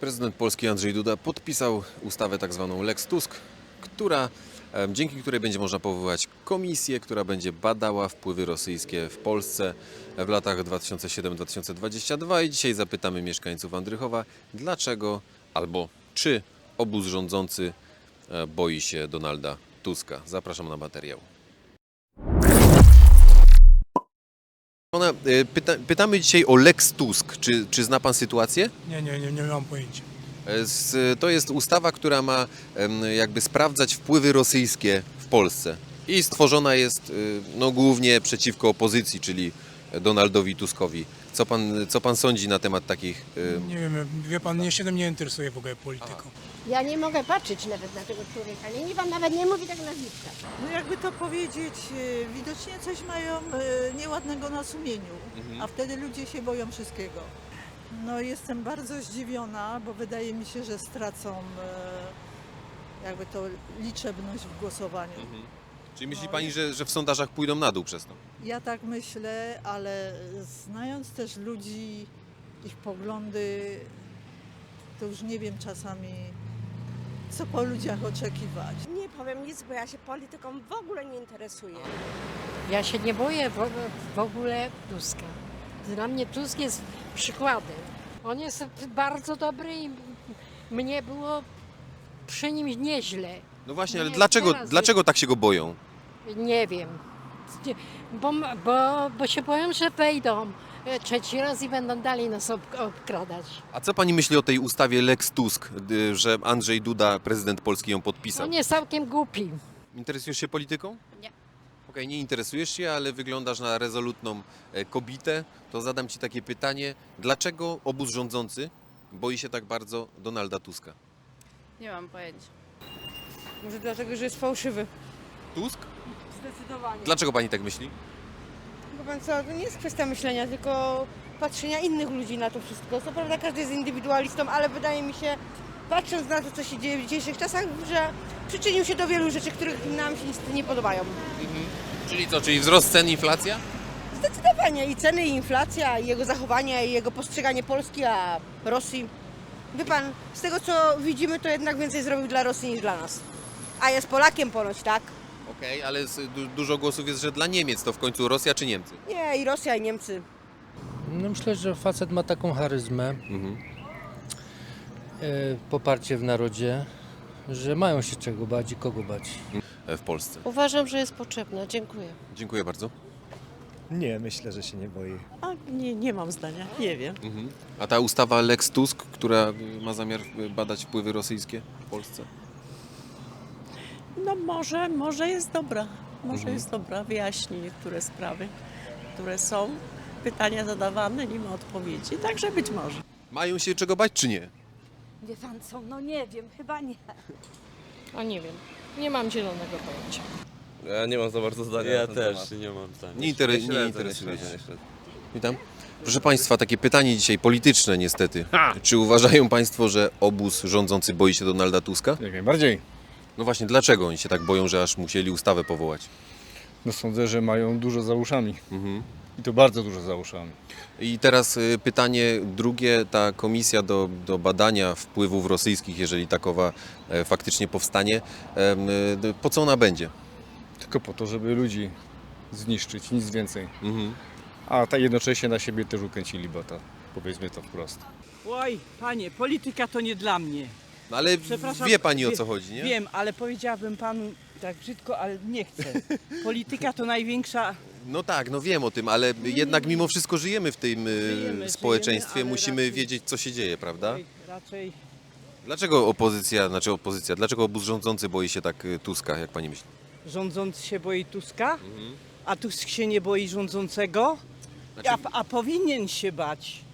Prezydent Polski Andrzej Duda podpisał ustawę tak zwaną Lex Tusk, która, dzięki której będzie można powołać komisję, która będzie badała wpływy rosyjskie w Polsce w latach 2007-2022 i dzisiaj zapytamy mieszkańców Andrychowa, dlaczego albo czy obóz rządzący e, boi się Donalda Tuska. Zapraszam na materiał. Ona, e, pyta, pytamy dzisiaj o Lex Tusk. Czy, czy zna pan sytuację? Nie, nie, nie, nie mam pojęcia. Z, to jest ustawa, która ma jakby sprawdzać wpływy rosyjskie w Polsce. I stworzona jest y, no, głównie przeciwko opozycji, czyli Donaldowi Tuskowi. Co pan, co pan sądzi na temat takich... y, Nie wiem, wie pan, mnie się tym nie interesuje w ogóle polityką. Ja nie mogę patrzeć nawet na tego człowieka. Nie, nie pan nawet nie mówi tak nazwiska. No jakby to powiedzieć, e, widocznie coś mają e, nieładnego na sumieniu, a wtedy ludzie się boją wszystkiego. No jestem bardzo zdziwiona, bo wydaje mi się, że stracą jakby to liczebność w głosowaniu. Czyli myśli pani, że, że w sondażach pójdą na dół przez to? Ja tak myślę, ale znając też ludzi, ich poglądy, to już nie wiem czasami, co po ludziach oczekiwać. Nie powiem nic, bo ja się polityką w ogóle nie interesuję. Ja się nie boję w, w ogóle Tuska. Dla mnie Tusk jest przykładem. On jest bardzo dobry i mnie było przy nim nieźle. No właśnie, ale Nie, dlaczego, teraz dlaczego tak się go boją? Nie wiem. Bo, bo, bo się boją, że wejdą e, trzeci raz i będą dalej nas ob- obkradać. A co pani myśli o tej ustawie Lex Tusk, że Andrzej Duda, prezydent Polski, ją podpisał? On jest całkiem głupi. Interesujesz się polityką? Nie. Okej, nie interesujesz się, ale wyglądasz na rezolutną e, kobietę. To zadam Ci takie pytanie. Dlaczego obóz rządzący boi się tak bardzo Donalda Tuska? Nie mam pojęcia. Może dlatego, że jest fałszywy. Tusk? Zdecydowanie. Dlaczego Pani tak myśli? Bo pan co, to nie jest kwestia myślenia, tylko patrzenia innych ludzi na to wszystko. Co prawda każdy jest indywidualistą, ale wydaje mi się, patrząc na to, co się dzieje w dzisiejszych czasach, że przyczynił się do wielu rzeczy, których nam się niestety nie podobają. Czyli co, czyli wzrost cen, inflacja? Zdecydowanie i ceny, i inflacja, i jego zachowania, i jego postrzeganie Polski, a Rosji. Wie pan, z tego co widzimy, to jednak więcej zrobił dla Rosji niż dla nas. A jest Polakiem ponoć, tak? Okej, ale z, du, dużo głosów jest, że dla Niemiec to w końcu Rosja czy Niemcy? Nie, i Rosja, i Niemcy. No myślę, że facet ma taką charyzmę, Mhm. e, poparcie w narodzie, że mają się czego bać i kogo bać. E, W Polsce. Uważam, że jest potrzebna. Dziękuję. Dziękuję bardzo. Nie, myślę, że się nie boi. A nie, nie mam zdania, nie wiem. Mhm. A ta ustawa Lex Tusk, która y, ma zamiar y, badać wpływy rosyjskie w Polsce? No może, może jest dobra, może Mhm. jest dobra, wyjaśni niektóre sprawy, które są. Pytania zadawane, nie ma odpowiedzi, także być może. Mają się czego bać czy nie? Wie pan co, no nie wiem, chyba nie. A nie wiem. Nie mam zielonego pojęcia. Ja nie mam za bardzo zdania Ja na ten też temat. nie mam zdania. Nie, interes- nie śledzę, interesuje śledzę, nie śledzę. Witam. Proszę Państwa, takie pytanie dzisiaj polityczne niestety. Czy uważają Państwo, że obóz rządzący boi się Donalda Tuska? Jak najbardziej. No właśnie, dlaczego oni się tak boją, że aż musieli ustawę powołać? No sądzę, że mają dużo za uszami. Mhm. I to bardzo dużo za uszami. I teraz y, pytanie drugie, ta komisja do, do badania wpływów rosyjskich, jeżeli takowa e, faktycznie powstanie, em, y, po co ona będzie? Tylko po to, żeby ludzi zniszczyć, nic więcej. Mhm. A tak jednocześnie na siebie też ukręcili bata. Powiedzmy to wprost. Oj, panie, polityka to nie dla mnie. No ale Przepraszam, wie Pani o wie- co chodzi, nie? Wiem, ale powiedziałabym panu tak brzydko, ale nie chcę. Polityka to największa. No tak, no wiem o tym, ale jednak mimo wszystko żyjemy w tym y, Żyjemy, społeczeństwie, ale musimy raczej- wiedzieć co się dzieje, prawda? Raczej Dlaczego opozycja, znaczy opozycja, dlaczego obóz rządzący boi się tak y, Tuska, jak pani myśli? rządzący się boi Tuska, Mhm. a Tusk się nie boi rządzącego, Znaczy, a, a powinien się bać.